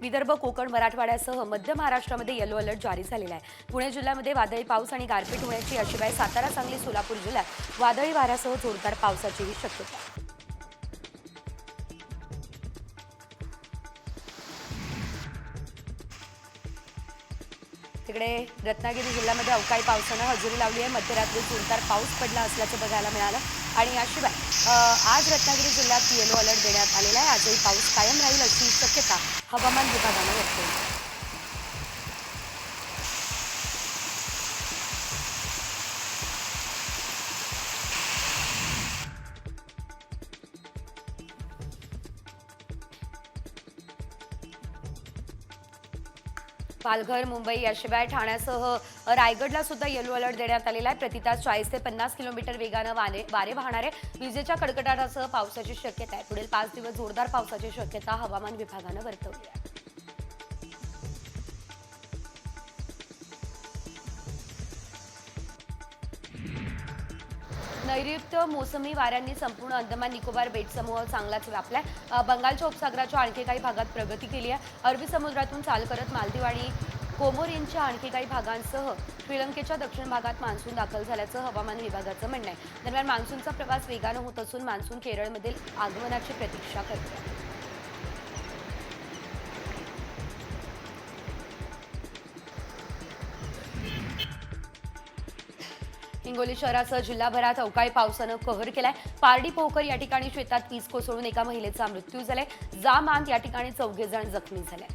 विदर्भ कोकण मराठवाड्यासह मध्य महाराष्ट्रामध्ये येलो अलर्ट जारी झालेला आहे. पुणे जिल्ह्यामध्ये वादळी पाऊस आणि गारपीट होण्याची अशिवाय सातारा सांगली सोलापूर जिल्ह्यात वादळी वाऱ्यासह जोरदार पावसाचीही शक्यता तिकडे रत्नागिरी जिल्ह्यामध्ये अवकाळी पावसानं हजेरी लावली आहे. मध्यरात्री जोरदार पाऊस पडला असल्याचं बघायला मिळालं. आणि याशिवाय आज रत्नागिरी जिल्ह्यात येलो अलर्ट देण्यात आलेला आहे. आजही पाऊस कायम राहील अशी शक्यता हवामान विभागानं व्यक्त केली पालघर मुंबई याशिवाय ठाण्यासह रायगडला सुद्धा येलो अलर्ट देण्यात आलेला आहे. प्रति तास चाळीस ते पन्नास किलोमीटर वेगानं वारे वारे वाहणारे विजेच्या कडकडाटासह पावसाची शक्यता आहे. पुढील पाच दिवस जोरदार पावसाची शक्यता हवामान विभागानं वर्तवली आहे. नैऋत्य मोसमी वाऱ्यांनी संपूर्ण अंदमान निकोबार बेट समूह चांगलाच व्यापलाय. बंगालच्या उपसागराच्या आणखी काही भागात प्रगती केली आहे. अरबी समुद्रातून चाल करत मालदीव आणि कोमोरिनच्या आणखी काही भागांसह श्रीलंकेच्या दक्षिण भागात मान्सून दाखल झाल्याचं हवामान विभागाचं म्हणणं आहे. दरम्यान मान्सूनचा प्रवास वेगानं होत असून मान्सून केरळमधील आगमनाची प्रतीक्षा करतो हिंगोली शहरासह जिल्हाभरात अवकाळी पावसानं कहर केलाय. पारडी पोहकर या ठिकाणी शेतात वीज कोसळून एका महिलेचा मृत्यू झालाय. जाम आंत या ठिकाणी चौघे जण जखमी झाले.